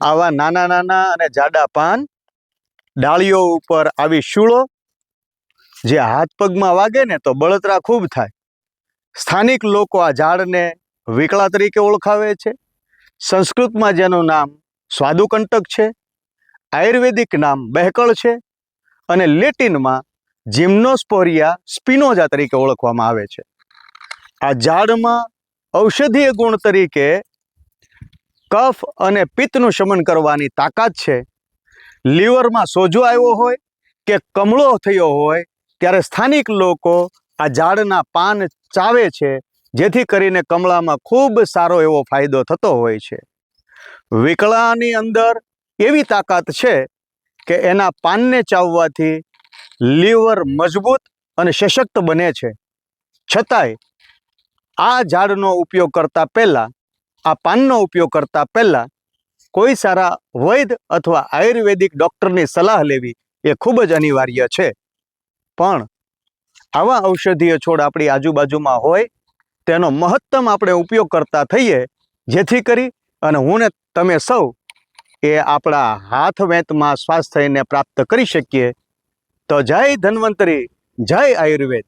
આવા નાના નાના અને જાડા પાન, ડાળીઓ ઉપર આવી શૂળો, જે હાથ પગમાં વાગે ને તો બળતરા ખૂબ થાય. સ્થાનિક લોકો આ ઝાડને વિકળા તરીકે ઓળખાવે છે. સંસ્કૃતમાં જેનું નામ સ્વાદુકંટક છે, આયુર્વેદિક નામ બહેકળ છે અને લેટિનમાં જિમ્નોસ્પોરિયા સ્પિનોજા તરીકે ઓળખવામાં આવે છે. આ ઝાડમાં ઔષધીય ગુણ તરીકે કફ અને પિત્તનું શમન કરવાની તાકાત છે. લીવરમાં સોજો આવ્યો હોય કે કમળો થયો હોય, ત્યારે સ્થાનિક લોકો આ ઝાડના પાન ચાવે છે, જેથી કરીને કમળામાં ખૂબ સારો એવો ફાયદો થતો હોય છે. વિકળાની અંદર એવી તાકાત છે કે એના પાનને ચાવવાથી લીવર મજબૂત અને સશક્ત બને છે. છતાંય આ ઝાડનો ઉપયોગ કરતા પહેલાં આ પાનનો ઉપયોગ કરતા પહેલાં કોઈ સારા વૈદ અથવા આયુર્વેદિક ડૉક્ટરની સલાહ લેવી એ ખૂબ જ અનિવાર્ય છે. પણ આવા ઔષધીય છોડ આપણી આજુબાજુમાં હોય, તેનો મહત્તમ આપણે ઉપયોગ કરતા થઈએ, જેથી કરી અને હું ને તમે સૌ એ આપણા હાથ વેંતમાં સ્વાસ્થ્યને પ્રાપ્ત કરી શકીએ. તો જય ધન્વંતરી, જય આયુર્વેદ.